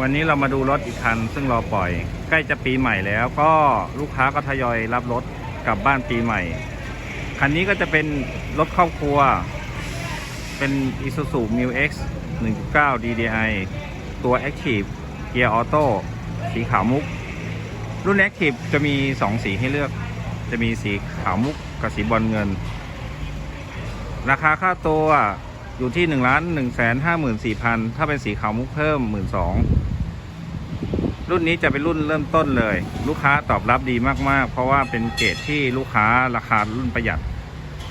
วันนี้เรามาดูรถอีกคัน ซึ่งรอปล่อย ใกล้จะปีใหม่แล้ว ก็ลูกค้าก็ทยอยรับรถกลับบ้านปีใหม่ คันนี้ก็จะเป็นรถครอบครัว เป็น Isuzu Mu X 1.9 DDI ตัว Active Gear Auto สีขาวมุก รุ่น Active จะมี 2 สีให้เลือก จะมีสีขาวมุกกับสีบอลเงิน ราคาค่าตัว อยู่ที่1นึ่งล้านหนึ่งแสนห้าหมื่นสี่พันถ้าเป็นสีขาวมุกเพิ่มหมื่นสองรุ่นนี้จะเป็นรุ่นเริ่มต้นเลย ลูกค้าตอบรับดีมากๆ เพราะว่าเป็นเกรดที่ลูกค้าราคารุ่นประหยัด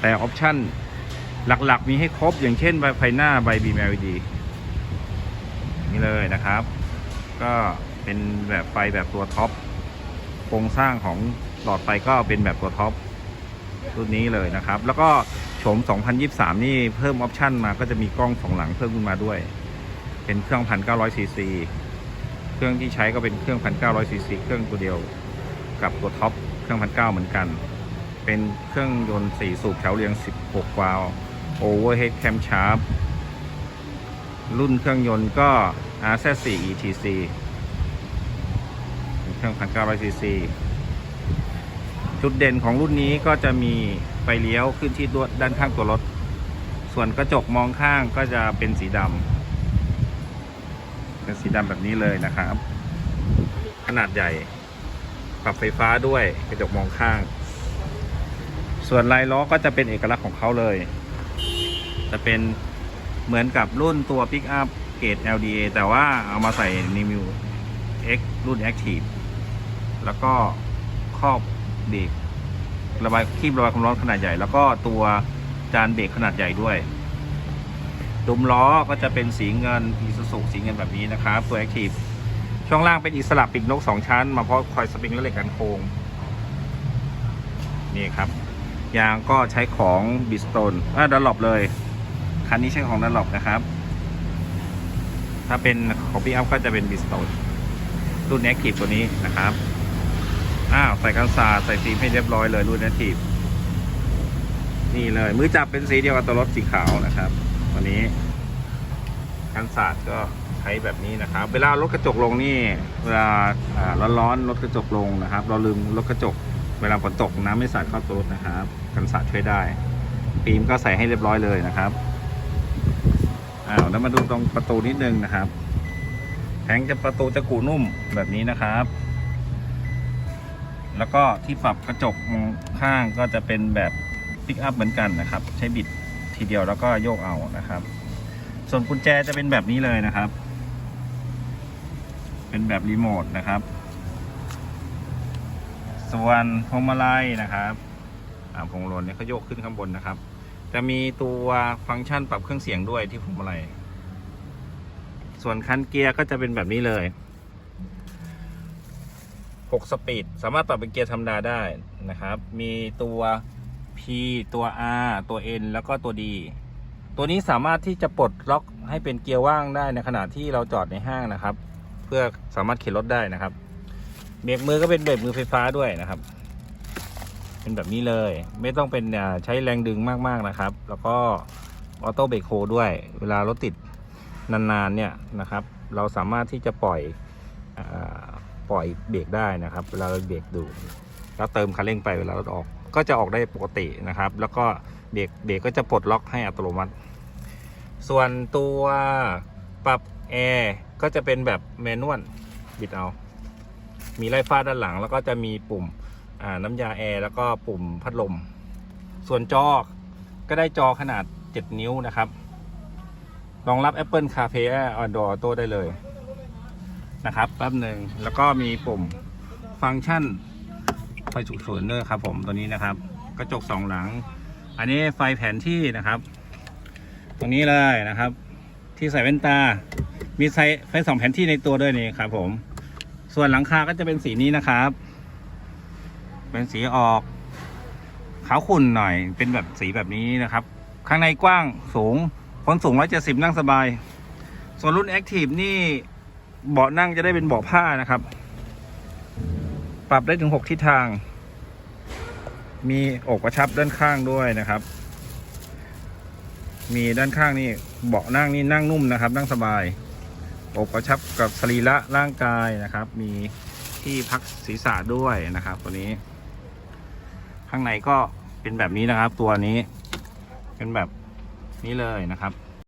แต่ออปชั่นหลักๆ มีให้ครบอย่างเช่นใบไฟหน้าใบบีม LED นี่เลยนะครับ ก็เป็นแบบไฟแบบตัวท็อปโครงสร้างของหลอดไฟก็เป็นแบบตัวท็อปรุ่นนี้เลยนะครับ แล้วก็ โฉม2023 นี่เพิ่มออปชั่นมาก็จะมีกล้องสองหลังเพิ่มขึ้นมาด้วย เป็นเครื่อง1,900ซีซีเครื่องที่ใช้ก็เป็นเครื่อง1,900ซีซีเครื่องตัวเดียว กับตัวท็อปเครื่อง1,900เหมือนกัน เป็นเครื่องยนต์4สูบแถวเรียง 16 วาล์ว Overhead Cam Sharp รุ่นเครื่องยนต์ก็ RZ4 ETC เป็นเครื่อง1,900ซีซีจุดเด่นของรุ่นนี้ก็จะมี ไฟเลี้ยวขึ้นที่ด้านข้างตัวรถ ส่วนกระจกมองข้างก็จะเป็นสีดำเป็นสีดำแบบนี้เลยนะครับ ขนาดใหญ่ ปรับไฟฟ้าด้วยกระจกมองข้าง ส่วนลายล้อก็จะเป็นเอกลักษณ์ของเขาเลย จะเป็นเหมือนกับรุ่นตัว Pick Up เกรด LDA แต่ว่าเอามาใส่ New X รุ่น Active แล้วก็ครอบเบรก ระบายคีบระบายความร้อนขนาดใหญ่ แล้วก็ตัวจานเบรกขนาดใหญ่ด้วยดุมล้อก็จะเป็นสีเงินอีซูซูสีเงินแบบนี้นะครับตัว Active ช่วงล่างเป็นอิสระปีกนกสองชั้น มาพร้อมคอยสปริงและเหล็กกันโค้งนี่ครับยางก็ใช้ของบิสโตนอ่าดัลลอปเลย คันนี้ใช้ของดัลลอปนะครับ ถ้าเป็นของพี่อัพก็จะเป็นบิสโตนรุ่นแอคทีฟตัวนี้นะครับ อ้าว ใส่กันศาใส่ฟิล์มให้เรียบร้อยเลยรุ่นแอคทีฟนี่เลย มือจับเป็นสีเดียวกับตัวรถสีขาวนะครับวันนี้กันศาก็ใช้แบบนี้นะครับ เวลารถกระจกลงนี่ เวลาอ่าร้อนๆรถกระจกลงนะครับ เราลืมรถกระจก เวลาฝนตกน้ำไม่สาดเข้าตัวรถนะครับ กันศาช่วยได้ฟิล์มก็ใส่ให้เรียบร้อยเลยนะครับอ้าวแล้วมาดูตรงประตูนิดนึงนะครับแผงจะประตูจะกูนุ่มแบบนี้นะครับ แล้วก็ที่ปรับกระจกมองข้างก็จะเป็นแบบปิกอัพเหมือนกันนะครับ ใช้บิดทีเดียวแล้วก็โยกเอานะครับ ส่วนกุญแจจะเป็นแบบนี้เลยนะครับ เป็นแบบรีโมทนะครับ ส่วนพวงมาลัยนะครับอาพวงลัยเนี่ยเขาโยกขึ้นข้างบนนะครับ จะมีตัวฟังก์ชันปรับเครื่องเสียงด้วยที่พวงมาลัยส่วนคันเกียร์ก็จะเป็นแบบนี้เลย 6 สปีด สามารถปรับเป็นเกียร์ธรรมดาได้นะครับ มีตัว P ตัว R ตัว N แล้วก็ตัว D ตัวนี้สามารถที่จะปลดล็อกให้เป็นเกียร์ว่างได้ในขณะที่เราจอดในห้างนะครับ เพื่อสามารถเข็นรถได้นะครับ เบรกมือก็เป็นเบรกมือไฟฟ้าด้วยนะครับ เป็นแบบนี้เลย ไม่ต้องเป็นใช้แรงดึงมากๆนะครับ แล้วก็ออโต้เบรกโฮด้วย เวลารถติดนานๆเนี่ยนะครับ เราสามารถที่จะปล่อย ปล่อยเบรกได้นะครับเวลาเราเบรกดู แล้วเติมคันเร่งไปเวลารถออก ก็จะออกได้ปกตินะครับ แล้วก็เบรกเบรกก็จะปลดล็อกให้อัตโนมัติ ส่วนตัวปรับแอร์ก็จะเป็นแบบแมนนวลบิดเอา มีไล่ฟ้าด้านหลัง แล้วก็จะมีปุ่มน้ำยาแอร์แล้วก็ปุ่มพัดลม ส่วนจอก็ได้จอขนาด 7 นิ้วนะครับ รองรับ Apple CarPlay Android Auto ได้เลย นะครับแป๊บหนึ่งแล้วก็มีปุ่มฟังก์ชันไฟฉุกเฉินด้วยครับ ผมตัวนี้นะครับ กระจกสองหลัง อันนี้ไฟแผนที่นะครับ ตรงนี้เลยนะครับ ที่ใส่แว่นตา มีไฟไฟสองแผนที่ในตัวด้วยนี่ครับ ผม ส่วนหลังคาก็จะเป็นสีนี้นะครับ เป็นสีออกขาวขุ่นหน่อยเป็นแบบสีแบบนี้นะครับ ข้างในกว้างสูงคนสูง 170 นั่งสบาย ส่วนรุ่น Active นี่ เบาะนั่งจะได้เป็นเบาะผ้านะครับ ปรับได้ถึง6ทิศทาง มีอกกระชับด้านข้างด้วยนะครับ มีด้านข้างนี่เบาะนั่งนี่นั่งนุ่มนะครับ นั่งสบาย อกกระชับกับสรีระร่างกายนะครับ มีที่พักศีรษะด้วยนะครับ ตัวนี้ ข้างในก็เป็นแบบนี้นะครับ ตัวนี้ เป็นแบบนี้เลยนะครับ